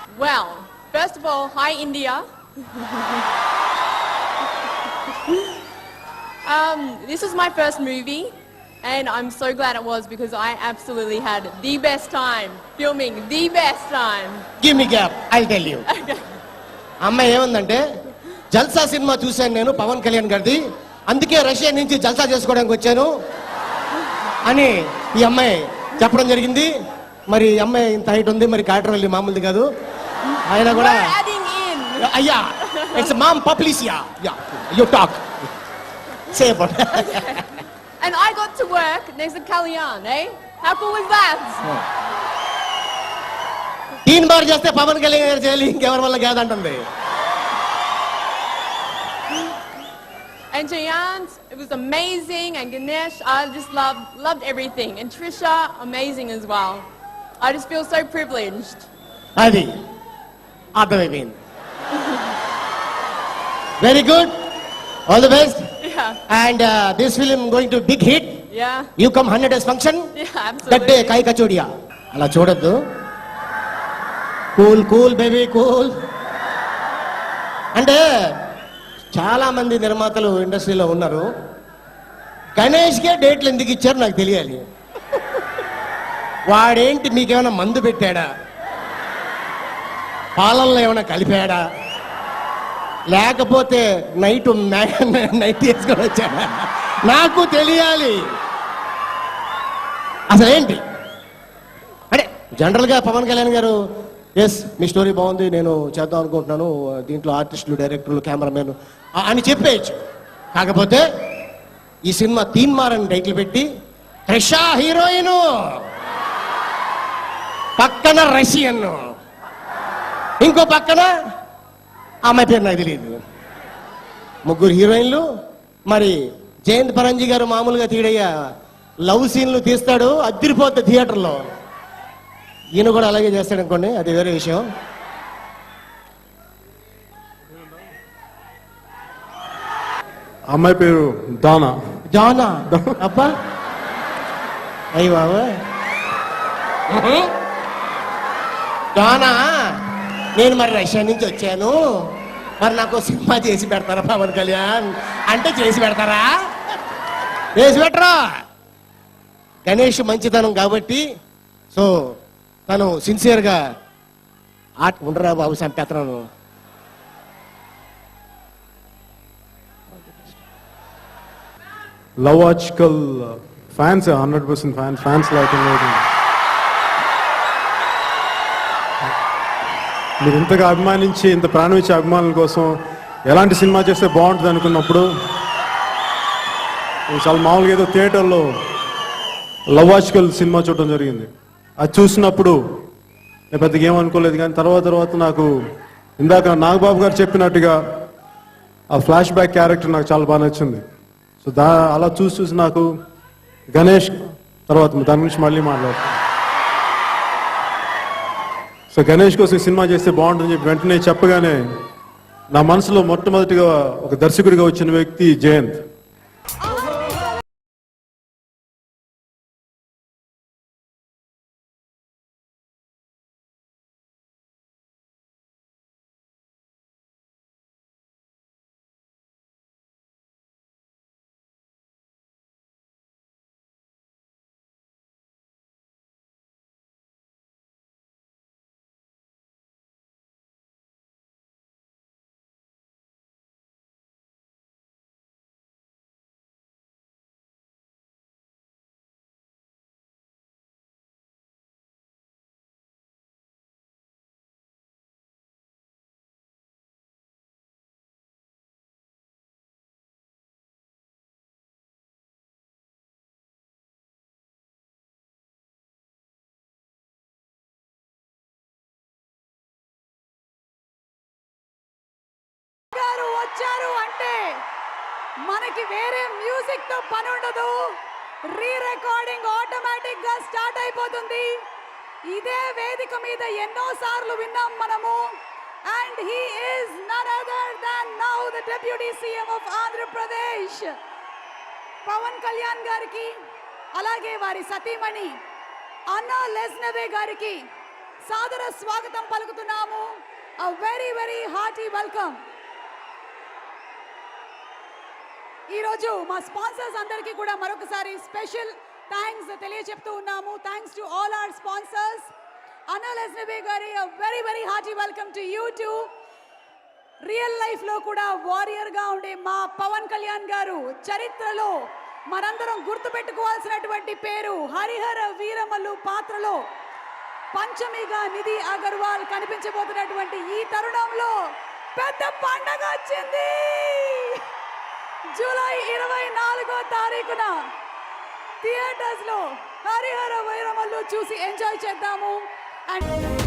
Well, first of all, hi India. um, this is my first movie, and I'm so glad it was because I absolutely had the best time filming. The best time. Give me gap I tell you అమ్మాయి ఏముందంటే జల్సా cinema చూశాను నేను పవన్ కళ్యాణ్ గారిది అందుకే Russia నుంచి జల్సా చేసుకోవడానికి వచ్చాను అని ఈ అమ్మాయి చెప్పడం జరిగింది మరి అమ్మాయి ఇంత హైట్ ఉంది మరి వెళ్ళి మామూలుది కాదు ఆయన కూడా. అయ్యా it's mom పబ్లిసియా yeah you talk say about And I got to work next to Kalyan, eh? How cool was that? Teenmaar చేస్తే పవన్ కళ్యాణ్ గారు చేయాలి ఇంకెవరి వల్ల కాదంటుంది And Jayant, it was amazing. And Ganesh, I just loved loved everything. And Trisha, amazing as well. I just feel so privileged. అది అర్థమైపోయింది. Very good all the best Yeah, and this film going to big hit yeah, you come hundred days function yeah, that day absolutely. కాయ కచోడియా అలా చూడొద్దు. Cool cool baby cool అంటే చాలా మంది నిర్మాతలు ఇండస్ట్రీలో ఉన్నారు. గణేష్కే డేట్లు ఎందుకు ఇచ్చారు నాకు తెలియాలి. వాడేంటి మీకేమైనా మందు పెట్టాడా? పాలల్లో ఏమైనా కలిపాడా? లేకపోతే నైట్ నైట్ వేసుకొని వచ్చాడా? నాకు తెలియాలి. అసలు ఏంటి అంటే జనరల్గా పవన్ కళ్యాణ్ గారు ఎస్ మీ స్టోరీ బాగుంది నేను చేద్దాం అనుకుంటున్నాను. దీంట్లో ఆర్టిస్టులు డైరెక్టర్లు కెమెరామెన్ అని చెప్పేయచ్చు. కాకపోతే ఈ సినిమా తీన్ మారని టైటిల్ పెట్టి రష్యా హీరోయిన్! పక్కన రష్యన్ ఇంకో పక్కన అమ్మాయి పేరు నాకు తెలియదు ముగ్గురు హీరోయిన్లు మరి జయంత్ పరంజీ గారు మామూలుగా తీడయ్యా లవ్ సీన్లు తీస్తాడు అద్దరిపోద్ది థియేటర్లో. ఈయన కూడా అలాగే చేస్తాడు అనుకోండి అది వేరే విషయం. అమ్మాయి పేరు దానా. జానా అబ్బా. అయ్యి బాబా జానా నేను మరి రష్యా నుంచి వచ్చాను. మరి నాకు సినిమా చేసి పెడతారా పవన్ కళ్యాణ్? అంటే చేసి పెడతారా? చేసి పెట్టరా? గణేష్ మంచితనం కాబట్టి సో తను సిన్సియర్గా ఆట ఉండరా బాబు చంపేస్తున్నాను లవాజికల్ fans hundred percent fans fans like మీరు ఇంతగా అభిమానించి ఇంత ప్రాణం ఇచ్చే అభిమానుల కోసం ఎలాంటి సినిమా చేస్తే బాగుంటుంది అనుకున్నప్పుడు చాలా మామూలుగా ఏదో థియేటర్లో లవాజికల్ సినిమా చూడడం జరిగింది. అది చూసినప్పుడు నేను పెద్దగా ఏమనుకోలేదు కానీ తర్వాత తర్వాత నాకు ఇందాక నాగబాబు గారు చెప్పినట్టుగా ఆ ఫ్లాష్ బ్యాక్ క్యారెక్టర్ నాకు చాలా బాగా నచ్చింది. సో దా అలా చూసి చూసి నాకు గణేష్ తర్వాత దాని గురించి మళ్ళీ మాట్లాడుతాను. సో గణేష్ కోసం సినిమా చేస్తే బాగుంటుందని చెప్పి వెంటనే చెప్పగానే నా మనసులో మొట్టమొదటిగా ఒక దర్శకుడిగా వచ్చిన వ్యక్తి జయంత్. వచ్చారు అంటే మనకి వేరే మ్యూజిక్తో పని ఉండదు. రీ రికార్డింగ్ ఆటోమేటిక్గా స్టార్ట్ అయిపోతుంది. ఇదే వేదిక మీద ఎన్నో సార్లు విన్నాం మనము. And he is none other than now the deputy CM of Andhra Pradesh Pawan Kalyan గారికి అలాగే వారి సతీమణి అన్నా లెస్నవే గారికి సాదర స్వాగతం పలుకుతున్నాము. A very very hearty welcome ఈరోజు మా స్పాన్సర్స్ అందరికీ కూడా మరొకసారి స్పెషల్ థ్యాంక్స్ తెలియజెప్తూ ఉన్నాము. Thanks to all our sponsors. అన్నల్ ఎస్నబే గారి very very hearty welcome to you real లైఫ్లో కూడా వారియర్గా ఉండే మా పవన్ కళ్యాణ్ గారు చరిత్రలో మనందరం గుర్తుపెట్టుకోవాల్సినటువంటి పేరు హరిహర వీరమల్లు పాత్రలో పంచమిగా నిధి అగర్వాల్ కనిపించబోతున్నటువంటి ఈ తరుణంలో పెద్ద పండగ వచ్చింది. జూలై ఇరవై నాలుగో తారీఖున థియేటర్స్లో హరిహర వైరమల్లు చూసి ఎంజాయ్ చేద్దాము. అండ్